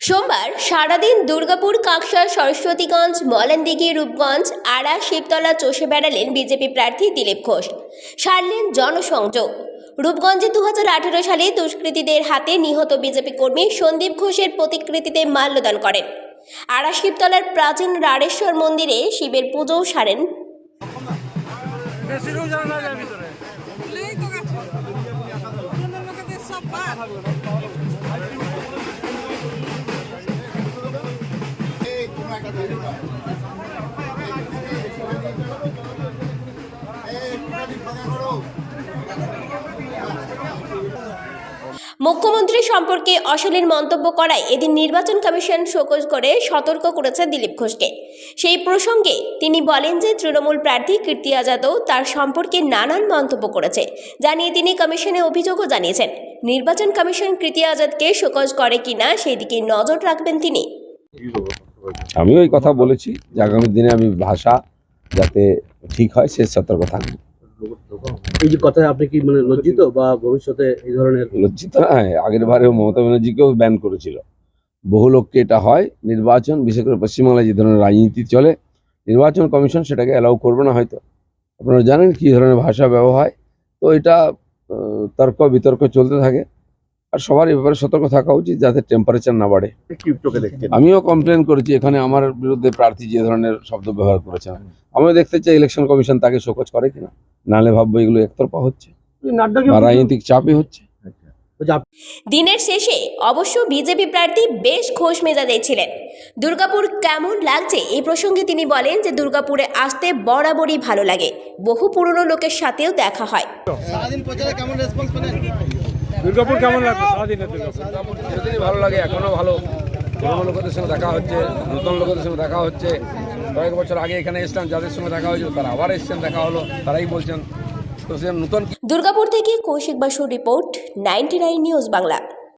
সোমবার সারাদিন দুর্গাপুর কাকসা সরস্বতীগঞ্জ মলানদিঘি রূপগঞ্জ আড়া শিবতলা চষে বেড়ালেন বিজেপি প্রার্থী দিলীপ ঘোষ। সারলেন জনসংযোগ। রূপগঞ্জে দু হাজার আঠেরো সালে দুষ্কৃতীদের হাতে নিহত বিজেপি কর্মী সন্দীপ ঘোষের প্রতিকৃতিতে মাল্যদান করেন। আড়া শিবতলার প্রাচীন রাড়েশ্বর মন্দিরে শিবের পুজোও সারেন। ভিতরে। মুখ্যমন্ত্রী সম্পর্কে অশালীন মন্তব্য করায় এদিন নির্বাচন কমিশন শোকজ করে সতর্ক করেছে দিলীপ ঘোষকে। সেই প্রসঙ্গে তিনি বলেন যে তৃণমূল প্রার্থী কীর্তি আজাদও তার সম্পর্কে নানান মন্তব্য করেছে, জানিয়ে তিনি কমিশনে অভিযোগও জানিয়েছেন। নির্বাচন কমিশন কীর্তি আজাদকে শোকজ করে কিনা সেই দিকে নজর রাখবেন তিনি। আমিও এই কথা বলেছি যে আগামী দিনে আমি ভাষা যাতে ঠিক হয় সে সতর্ক থাকব। এই যে আপনি কি মানে লজ্জিত বা ভবিষ্যতে এই ধরনের লজ্জিত নয় আগের বারেও মমতা ব্যানার্জিকেও ব্যান করেছিল। বহু লোককে এটা হয় নির্বাচন বিশেষ করে পশ্চিমবাংলায় যে ধরনের রাজনীতি চলে নির্বাচন কমিশন সেটাকে অ্যালাউ করবে না হয়তো। আপনারা জানেন কী ধরনের ভাষা ব্যবহার হয় তো এটা তর্ক বিতর্ক চলতে থাকে। আর সবার এ ব্যাপারে সতর্ক থাকা উচিত যাতে টেম্পারেচার না বাড়ে। আমিও কমপ্লেন করেছি এখানে আমার বিরুদ্ধে প্রার্থী যে ধরনের শব্দ ব্যবহার করেছেন। আমিও দেখতে চাই ইলেকশন কমিশন তাকে শোকজ করে কিনা। নাহলে ভাববো এগুলো একতরফা হচ্ছে। রাজনৈতিক চাপই হচ্ছে। দিনের শেষে অবশ্য বিজেপি প্রার্থী বেশ খোশ মেজাজে ছিলেন। দুর্গাপুর কেমন লাগছে? এই প্রসঙ্গে তিনি বলেন যে দুর্গাপুরে আসতে বরাবরই ভালো লাগে। বহু পুরনো লোকের সাথেও দেখা হয়। দুর্গাপুর কেমন লাগবে সারাদিনের দুর্গাপুর? ভালো লাগে এখনও ভালো। পুরোনো লোকদের সঙ্গে দেখা হচ্ছে নতুন লোকদের সঙ্গে দেখা হচ্ছে। কয়েক বছর আগে এখানে এসছেন যাদের সঙ্গে দেখা হয়েছিল তারা আবার এসছেন দেখা হলো তারাই বলছেন। তো সে নতুন দুর্গাপুর থেকে কৌশিক বাসুর রিপোর্ট নাইনটি নিউজ বাংলা।